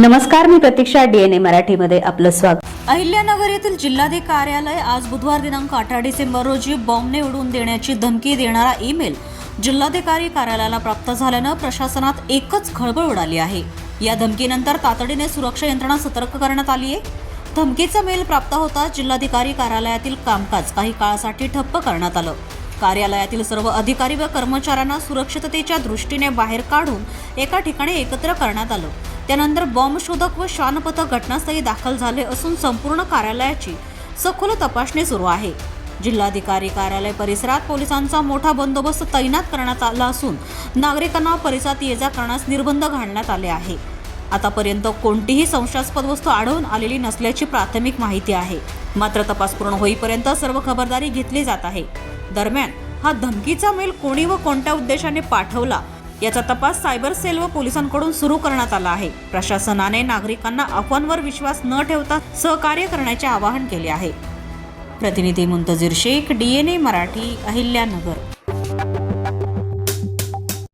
नमस्कार मी प्रतीक्षा डीएनए मराठीमध्ये आपलं स्वागत. अहिल्यानगर येथील जिल्हाधिकारी कार्यालय आज बुधवार दिनांक अठरा डिसेंबर रोजी बॉम्बने उडवून देण्याची धमकी देणारा ईमेल जिल्हाधिकारी कार्यालयाला प्राप्त झाल्यानं प्रशासनात एकच खळबळ उडाली आहे. या धमकीनंतर तातडीने सुरक्षा यंत्रणा सतर्क करण्यात आली आहे. धमकीचा मेल प्राप्त होता जिल्हाधिकारी कार्यालयातील कामकाज काही काळासाठी ठप्प करण्यात आलं. कार्यालयातील सर्व अधिकारी व कर्मचाऱ्यांना सुरक्षिततेच्या दृष्टीने बाहेर काढून एका ठिकाणी एकत्र करण्यात आलं. त्यानंतर बॉम्ब शोधक व श्वानपथक घटनास्थळी दाखल झाले असून संपूर्ण कार्यालयाची सखोल तपासणी सुरू आहे. जिल्हाधिकारी कार्यालय परिसरात पोलिसांचा मोठा बंदोबस्त तैनात करण्यात आला असून नागरिकांना परिसरात ये जा करण्यास निर्बंध घालण्यात आले आहे. आतापर्यंत कोणतीही संशयास्पद वस्तू आढळून आलेली नसल्याची प्राथमिक माहिती आहे. मात्र तपास पूर्ण होईपर्यंत सर्व खबरदारी घेतली जात आहे. दरम्यान हा धमकीचा मेल कोणी व कोणत्या उद्देशाने पाठवला याचा तपास सायबर सेल व पोलिसांकडून सुरू करण्यात आला आहे. प्रशासनाने नागरिकांना अफवांवर विश्वास न ठेवता सहकार्य करण्याचे आवाहन केले आहे. प्रतिनिधी मुंतजीर शेख डीएनए मराठी अहिल्यानगर.